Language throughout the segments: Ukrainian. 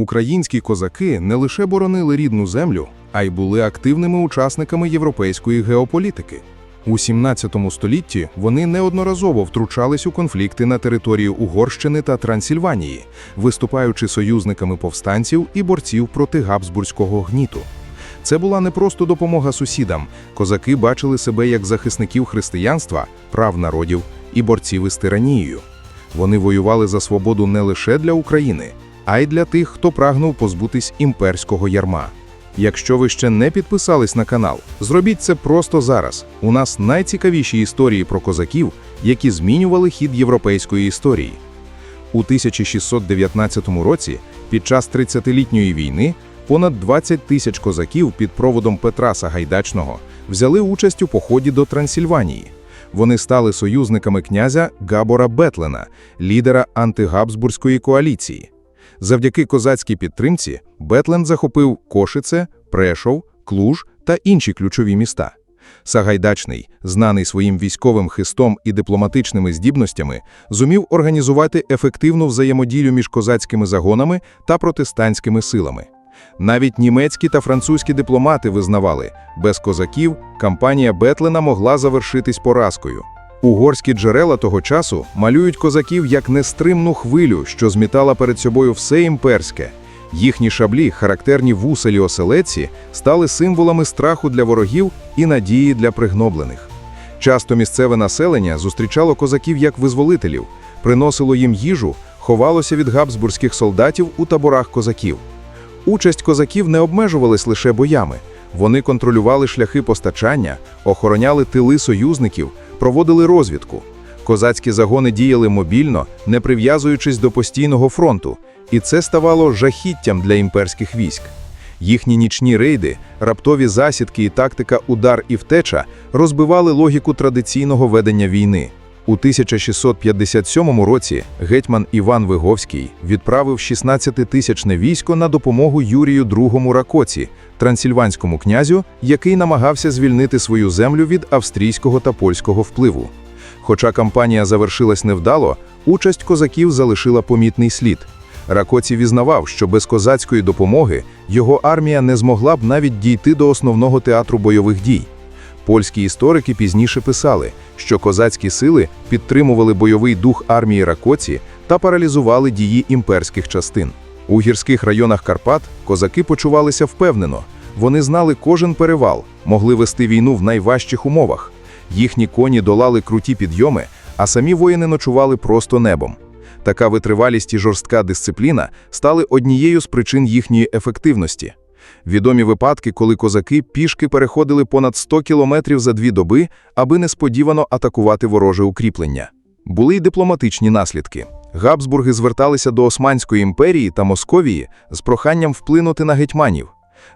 Українські козаки не лише боронили рідну землю, а й були активними учасниками європейської геополітики. У 17 столітті вони неодноразово втручались у конфлікти на території Угорщини та Трансильванії, виступаючи союзниками повстанців і борців проти габсбурзького гніту. Це була не просто допомога сусідам. Козаки бачили себе як захисників християнства, прав народів і борців із тиранією. Вони воювали за свободу не лише для України, а й для тих, хто прагнув позбутись імперського ярма. Якщо ви ще не підписались на канал, зробіть це просто зараз. У нас найцікавіші історії про козаків, які змінювали хід європейської історії. У 1619 році, під час 30-літньої війни, понад 20 тисяч козаків під проводом Петра Сагайдачного взяли участь у поході до Трансильванії. Вони стали союзниками князя Габора Бетлена, лідера антигабсбурзької коаліції. Завдяки козацькій підтримці Бетлен захопив Кошице, Прешов, Клуж та інші ключові міста. Сагайдачний, знаний своїм військовим хистом і дипломатичними здібностями, зумів організувати ефективну взаємодію між козацькими загонами та протестантськими силами. Навіть німецькі та французькі дипломати визнавали, без козаків кампанія Бетлена могла завершитись поразкою. Угорські джерела того часу малюють козаків як нестримну хвилю, що змітала перед собою все імперське. Їхні шаблі, характерні вуселі оселедці, стали символами страху для ворогів і надії для пригноблених. Часто місцеве населення зустрічало козаків як визволителів, приносило їм їжу, ховалося від габсбурзьких солдатів у таборах козаків. Участь козаків не обмежувалась лише боями. Вони контролювали шляхи постачання, охороняли тили союзників, проводили розвідку. Козацькі загони діяли мобільно, не прив'язуючись до постійного фронту, і це ставало жахіттям для імперських військ. Їхні нічні рейди, раптові засідки і тактика удар і втеча розбивали логіку традиційного ведення війни. У 1657 році гетьман Іван Виговський відправив 16-тисячне військо на допомогу Юрію II Ракоці, трансильванському князю, який намагався звільнити свою землю від австрійського та польського впливу. Хоча кампанія завершилась невдало, участь козаків залишила помітний слід. Ракоці візнавав, що без козацької допомоги його армія не змогла б навіть дійти до основного театру бойових дій. Польські історики пізніше писали, що козацькі сили підтримували бойовий дух армії Ракоці та паралізували дії імперських частин. У гірських районах Карпат козаки почувалися впевнено. Вони знали кожен перевал, могли вести війну в найважчих умовах. Їхні коні долали круті підйоми, а самі воїни ночували просто небом. Така витривалість і жорстка дисципліна стали однією з причин їхньої ефективності. Відомі випадки, коли козаки пішки переходили понад 100 кілометрів за дві доби, аби несподівано атакувати вороже укріплення. Були й дипломатичні наслідки. Габсбурги зверталися до Османської імперії та Московії з проханням вплинути на гетьманів.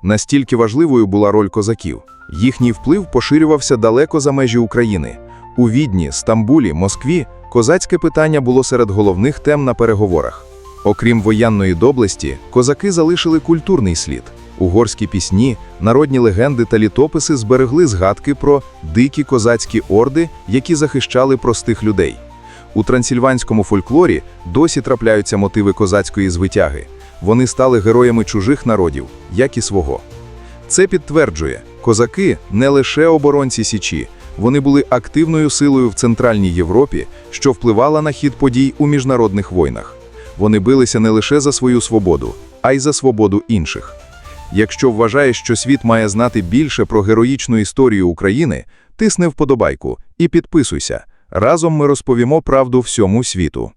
Настільки важливою була роль козаків. Їхній вплив поширювався далеко за межі України. У Відні, Стамбулі, Москві козацьке питання було серед головних тем на переговорах. Окрім воєнної доблесті, козаки залишили культурний слід. Угорські пісні, народні легенди та літописи зберегли згадки про дикі козацькі орди, які захищали простих людей. У трансильванському фольклорі досі трапляються мотиви козацької звитяги. Вони стали героями чужих народів, як і свого. Це підтверджує, козаки не лише оборонці Січі, вони були активною силою в Центральній Європі, що впливала на хід подій у міжнародних війнах. Вони билися не лише за свою свободу, а й за свободу інших. Якщо вважаєш, що світ має знати більше про героїчну історію України, тисни вподобайку і підписуйся. Разом ми розповімо правду всьому світу.